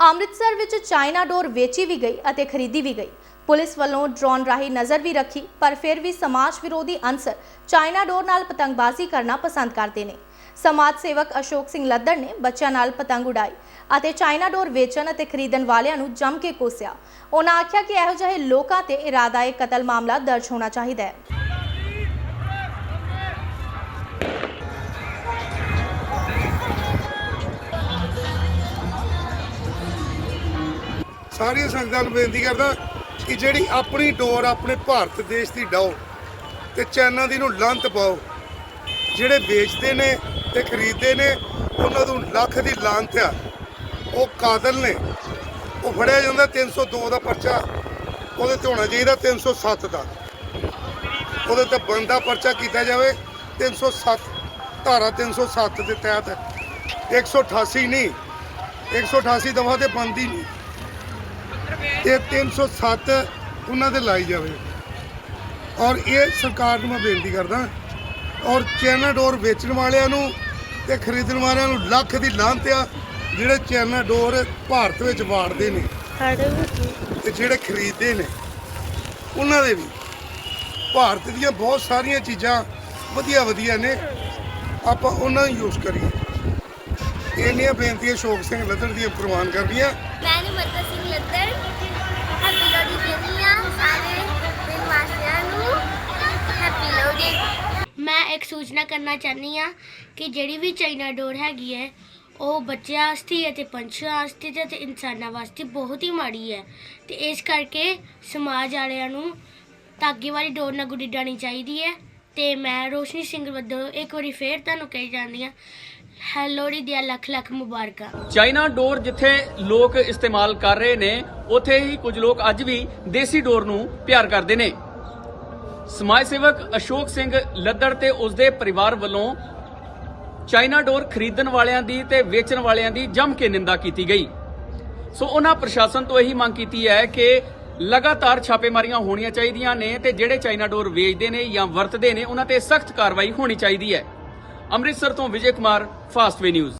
ਅੰਮ੍ਰਿਤਸਰ ਵਿੱਚ ਚਾਈਨਾ ਡੋਰ ਵੇਚੀ ਵੀ ਗਈ ਅਤੇ ਖਰੀਦੀ ਵੀ ਗਈ। ਪੁਲਿਸ ਵੱਲੋਂ ਡਰੋਨ ਰਾਹੀਂ ਨਜ਼ਰ ਵੀ ਰੱਖੀ, ਪਰ ਫਿਰ ਵੀ ਸਮਾਜ ਵਿਰੋਧੀ ਅਨਸਰ ਚਾਈਨਾ ਡੋਰ ਨਾਲ ਪਤੰਗਬਾਜ਼ੀ ਕਰਨਾ ਪਸੰਦ ਕਰਦੇ ਨੇ। ਸਮਾਜ ਸੇਵਕ ਅਸ਼ੋਕ ਸਿੰਘ ਲੱਦੜ ਨੇ ਬੱਚਿਆਂ ਨਾਲ ਪਤੰਗ ਉਡਾਈ ਅਤੇ ਚਾਈਨਾ ਡੋਰ ਵੇਚਣ ਅਤੇ ਖਰੀਦਣ ਵਾਲਿਆਂ ਨੂੰ ਜੰਮ ਕੇ ਕੋਸਿਆ। ਉਹਨਾਂ ਆਖਿਆ ਕਿ ਇਹੋ ਜਿਹੇ ਲੋਕਾਂ ਤੇ ਇਰਾਦਾ-ਏ ਕਤਲ ਮਾਮਲਾ ਦਰਜ ਹੋਣਾ ਚਾਹੀਦਾ ਹੈ। ਸਾਰੀਆਂ ਸੰਗਤਾਂ ਨੂੰ ਬੇਨਤੀ ਕਰਦਾ ਕਿ ਜਿਹੜੀ ਆਪਣੀ ਡੋਰ, ਆਪਣੇ ਭਾਰਤ ਦੇਸ਼ ਦੀ ਡਾਓ ਤੇ ਚਾਈਨਾ ਦੀ ਨੂੰ ਲੰਤ ਪਾਓ। ਜਿਹੜੇ ਵੇਚਦੇ ਨੇ ਤੇ ਖਰੀਦਦੇ ਨੇ, ਉਹਨਾਂ ਨੂੰ ਲੱਖ ਦੀ ਲਾਂਤ ਆ। ਉਹ ਕਾਤਲ ਨੇ। ਉਹ ਫੜਿਆ ਜਾਂਦਾ 302 ਦਾ ਪਰਚਾ। ਉਹਦੇ ਤੇ ਹੋਣਾ ਚਾਹੀਦਾ 307 ਦਾ। ਉਹਦੇ ਤੇ ਬੰਦਾ ਪਰਚਾ ਕੀਤਾ ਜਾਵੇ। 307 ਧਾਰਾ 307 ਦੇ ਤਹਿਤ। 188 ਨਹੀਂ। 188 ਦਫਾ ਤੇ ਬੰਦੀ ਨਹੀਂ। ਇਹ 307 ਉਹਨਾਂ ਤੇ ਲਾਈ ਜਾਵੇ। ਔਰ ਇਹ ਸਰਕਾਰ ਨੂੰ ਮੈਂ ਬੇਨਤੀ ਕਰਦਾ ਔਰ ਚਾਈਨਾ ਡੋਰ ਵੇਚਣ ਵਾਲਿਆਂ ਨੂੰ ਤੇ ਖਰੀਦਣ ਵਾਲਿਆਂ ਨੂੰ ਲੱਖ ਦੀ ਲਾਂਤ ਆ ਜਿਹੜੇ ਚਾਈਨਾ ਡੋਰ ਭਾਰਤ ਵਿੱਚ ਵਾੜਦੇ ਨੇ ਤੇ ਜਿਹੜੇ ਖਰੀਦਦੇ ਨੇ ਉਹਨਾਂ ਦੇ ਵੀ। ਭਾਰਤ ਦੀਆਂ ਬਹੁਤ ਸਾਰੀਆਂ ਚੀਜ਼ਾਂ ਵਧੀਆ ਵਧੀਆ ਨੇ ਆਪਾਂ ਉਹਨਾਂ ਨੂੰ ਯੂਜ਼ ਕਰੀਏ। ਇੰਨੀਆਂ ਬੇਨਤੀਆਂ ਸ਼ੋਕ ਸਿੰਘ ਲੱਦੜ ਦੀਆਂ ਪ੍ਰਵਾਨ ਕਰਨੀਆਂ ਮੈਂ ਨਿਮਰਤਾ ਸਿੰਘ ਲੱਦੜ ਹੈਪੀ ਲੋਹੜੀ ਕਹਿੰਦੀ ਆ ਸਾਰੇ ਦਿਨ ਵਾਸੀਆਂ ਨੂੰ। ਹੈਪੀ ਲੋਹੜੀ। ਮੈਂ ਇੱਕ ਸੂਚਨਾ ਕਰਨਾ ਚਾਹਨੀ ਆ ਕਿ ਜਿਹੜੀ ਵੀ ਚਾਈਨਾ ਡੋਰ ਹੈਗੀ ਹੈ ਉਹ ਬੱਚਿਆਂ ਵਾਸਤੇ ਅਤੇ ਪੰਛੀਆਂ ਵਾਸਤੇ ਤੇ ਅਤੇ ਇਨਸਾਨਾਂ ਵਾਸਤੇ ਬਹੁਤ ਹੀ ਮਾੜੀ ਹੈ ਤੇ ਇਸ ਕਰਕੇ ਸਮਾਜ ਵਾਲਿਆਂ ਨੂੰ ਧਾਗੇ ਵਾਲੀ ਡੋਰ ਨਾਲ ਗੁੱਡੀ ਡਾਣੀ ਚਾਹੀਦੀ ਹੈ ਤੇ ਮੈਂ ਰੋਸ਼ਨੀ ਸਿੰਘ ਵੱਲੋਂ ਇੱਕ ਵਾਰੀ ਫੇਰ ਤੁਹਾਨੂੰ ਕਹੀ ਜਾਂਦੀ ਆ ਹੈਲੋੜੀ ਦੀਆਂ ਲੱਖ ਲੱਖ ਮੁਬਾਰਕਾਂ। ਚਾਈਨਾ ਡੋਰ ਜਿੱਥੇ ਲੋਕ ਇਸਤੇਮਾਲ ਕਰ ਰਹੇ ਨੇ, ਉੱਥੇ ਹੀ ਕੁਝ ਲੋਕ ਅੱਜ ਵੀ ਦੇਸੀ ਡੋਰ ਨੂੰ ਪਿਆਰ ਕਰਦੇ ਨੇ। ਸਮਾਜ ਸੇਵਕ ਅਸ਼ੋਕ ਸਿੰਘ ਲੱਦੜ ਤੇ ਉਸਦੇ ਪਰਿਵਾਰ ਵੱਲੋਂ ਚਾਈਨਾ ਡੋਰ ਖਰੀਦਣ ਵਾਲਿਆਂ ਦੀ ਤੇ ਵੇਚਣ ਵਾਲਿਆਂ ਦੀ ਜੰਮ ਕੇ ਨਿੰਦਾ ਕੀਤੀ ਗਈ। ਸੋ ਉਹਨਾਂ ਪ੍ਰਸ਼ਾਸਨ ਤੋਂ ਇਹੀ ਮੰਗ ਕੀਤੀ ਹੈ ਕਿ ਲਗਾਤਾਰ ਛਾਪੇਮਾਰੀਆਂ ਹੋਣੀਆਂ ਚਾਹੀਦੀਆਂ ਨੇ ਤੇ ਜਿਹੜੇ ਚਾਈਨਾ ਡੋਰ ਵੇਚਦੇ ਨੇ ਜਾਂ ਵਰਤਦੇ ਨੇ, ਉਹਨਾਂ ਤੇ ਸਖਤ ਕਾਰਵਾਈ ਹੋਣੀ ਚਾਹੀਦੀ ਹੈ। ਅੰਮ੍ਰਿਤਸਰ ਤੋਂ ਵਿਜੇ ਕੁਮਾਰ ਫਾਸਟਵੇ ਨਿਊਜ਼